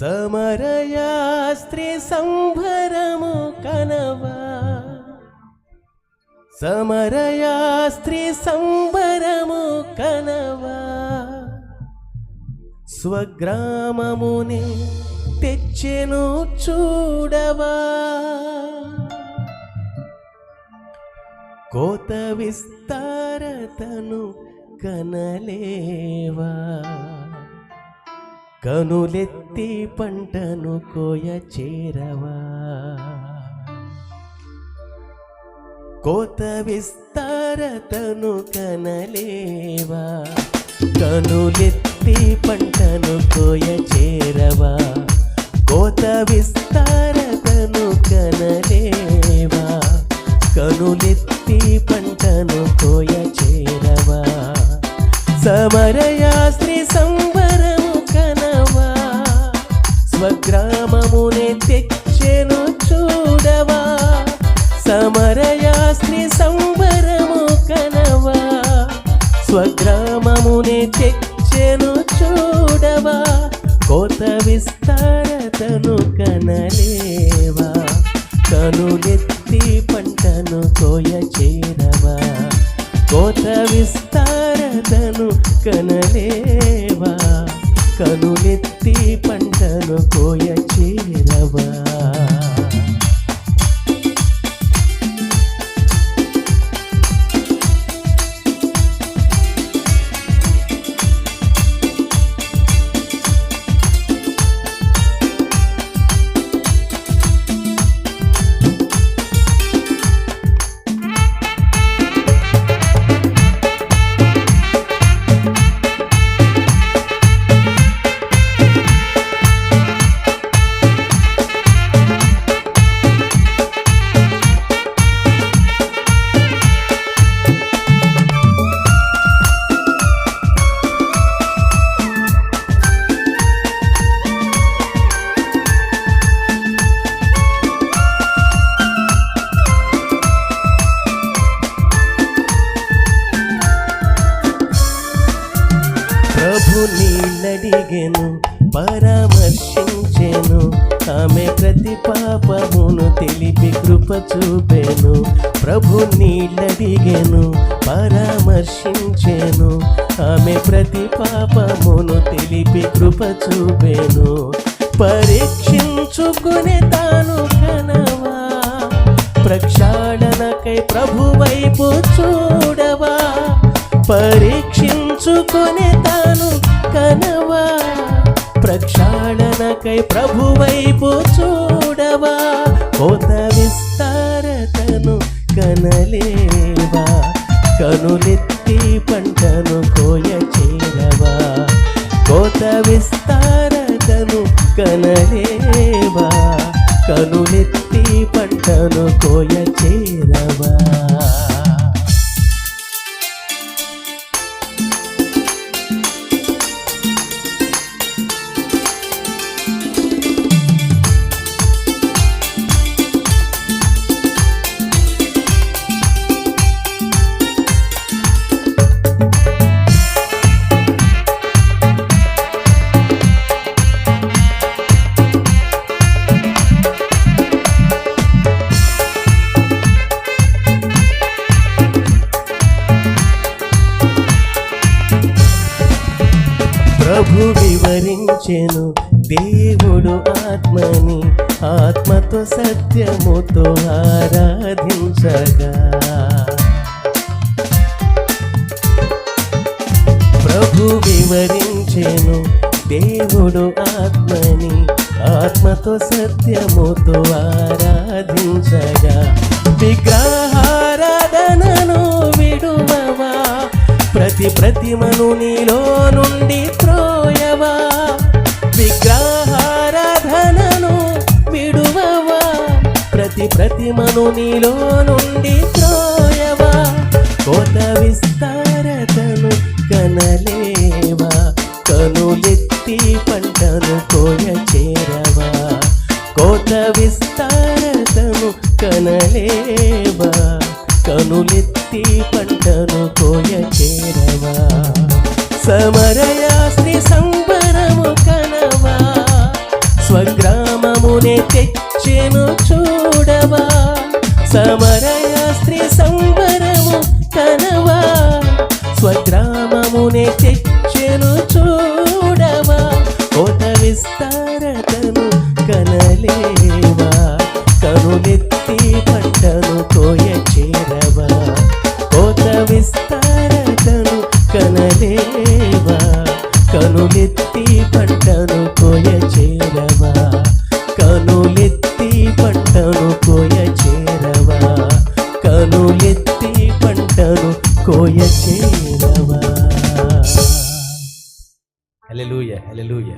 సమరయాస్త్రి సంభరము కనవా. సమరయాస్త్రి సంభరము సంబరము కనవా. స్వగ్రామముని తెచ్చెను చూడవా. కోత విస్తారతను కనలేవా? కనులెత్తి పంటను కోయ చేరవా? కోత విస్తారతను కనలేవా? కనులెత్తి పంటను కోయ చేరవా? కోత విస్తారతను కనలేవా? కనులెత్తి పంటను కోయ సమరయా స్త్రీ సంబరము కనవా. స్వగ్రామమునే తెచ్చెను చూడవా. సమరయా స్త్రీ సంబరము కనవా. స్వగ్రామమునే తెచ్చెను చూడవా. కోత విస్తారతను కనలేవా. కనులెత్తి పంటను కోయ చేరవా. కోత విస్తారతను కనలేవా కనులెత్తి పంటను కోయచ నీళ్ళడిగెను పరామర్శించెను. ఆమె ప్రతి పాపమును తెలిపి కృప చూపెను. ప్రభు నీళ్ళడిగెను పరామర్శించెను. ఆమె ప్రతి పాపమును తెలిపి కృప చూపెను. పరీక్షించుకునే తాను కనవా ప్రక్షాళనకై ప్రభు వైపు చూడవా. పరీక్షించుకునే తాను కనవా? ప్రక్షాళనకై ప్రభు వైపు చూడవా? కోత విస్తారతను కనలేవా? కనులెత్తి పంటను కోయ చేరవా కోత విస్తారతను కనలేవా? కనులెత్తి పంటను కోయ చేరవా ప్రభు వివరించెను. దేవుడు ఆత్మని ఆత్మతో సత్యముతో ఆరాధించగా. ప్రభు వివరించెను. దేవుడు ఆత్మని ఆత్మతో సత్యముతో ఆరాధించగా. విగ్రహారాధనను విడువవా? ప్రతి ప్రతిమను నీలో ప్రతి ప్రతిమను నీలో నుండి త్రోయవా? కోత విస్తారతను కనలేవా? కనులెత్తి పంటను కోయ చేరవా? కోత విస్తారతను కనలేవా? కనులెత్తి పంటను కోయ చేరవా? సమరయాస్త్రి సంబరము కనవా? స్వగ్రామమునే తెచ్చెను దేవా కనులెత్తి పంటను కోయ చేరవా కనులెత్తి పంటను కోయ చేరవా కనులెత్తి పంటను కోయ చేరవా హలెలూయ హలెలూయ